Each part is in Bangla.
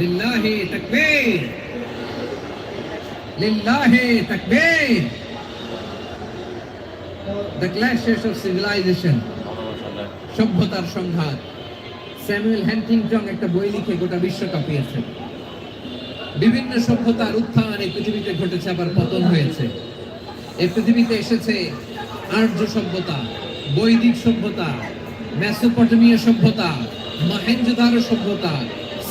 লিল্লাহি তাকবীর। লিল্লাহি তাকবীর। দ্য ক্ল্যাশেস অফ সিভিলাইজেশন সভ্যতার সংঘাত। স্যামুয়েল হ্যান্টিংটন একটা বই লিখে গোটা বিভিন্ন সভ্যতার উত্থান এই পৃথিবীতে ঘটেছে, আবার পতন হয়েছে। এই পৃথিবীতে এসেছে আর্য সভ্যতা, বৈদিক সভ্যতা, মেসোপটেমিয়া সভ্যতা, মহেঞ্জোদারো সভ্যতা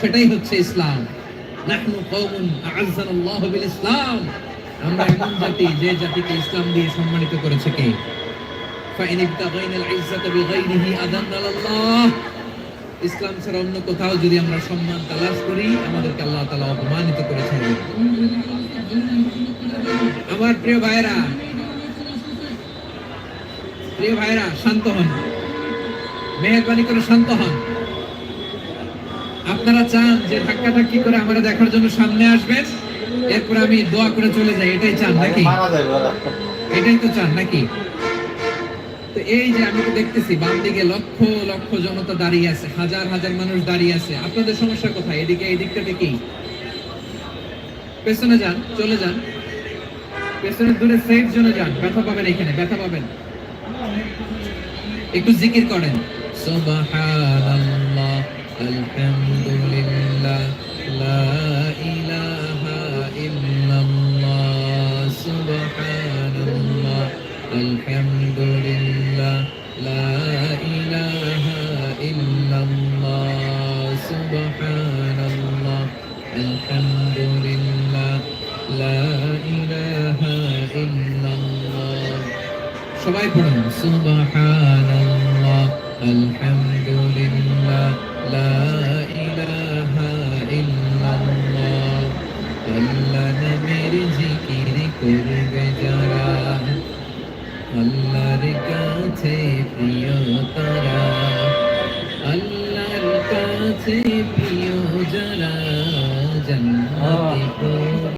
সেটাই হচ্ছে ইসলাম। ইসলাম আমরা এমন জাতি যে জাতিকে ইসলাম দিয়ে সম্মানিত করেছে কে? ইসলাম ছাড়া অন্য কোথাও যদি আমরা সম্মান তালাশ করি, আমাদেরকে আল্লাহ তাআলা অপমানিত করে ছাড়বেন আমার প্রিয় ভাইরা প্রিয় ভাইরা শান্ত হন। মেহরবানি করে শান্ত হন। আপনারা চান যে ধাক্কা ধাক্কি করে আমরা দেখার জন্য সামনে আসবেন? এরপর আমি দোয়া করে চলে যাই এটাই চান নাকি? এটাই তো চান নাকি? তো এই যে আমি তো দেখতেছি বাম দিকে লক্ষ লক্ষ জনতা দাঁড়িয়ে আছে হাজার হাজার মানুষ দাঁড়িয়ে আছে। আপনাদের সমস্যা কোথায়? এদিকে এই দিকটাতে কি পেছনে যান চলে যান। পেছনে দূরে সেফ জোনে যান। ব্যথা পাবেন এখানে ব্যথা পাবেন। একটু জিকির করেন। সুবহানাল্লাহ। আলহামদুলিল্লাহ লা ইলাহা ইল্লাল্লাহ সুবহানাল্লাহ আলহামদুলিল্লাহ লা ইলাহা ইল্লাল্লাহ সুবহানাল্লাহ আলহামদুলিল্লাহ লা ইলাহা ইল্লাল্লাহ সবাই পড়ুন সুবহানাল্লাহ আলহামদুলিল্লাহ আল্লাহ নামের জিকির করবে যারা। আল্লাহর কাছে প্রিয় তারা। আল্লাহর কাছে প্রিয় যারা জান্নাতে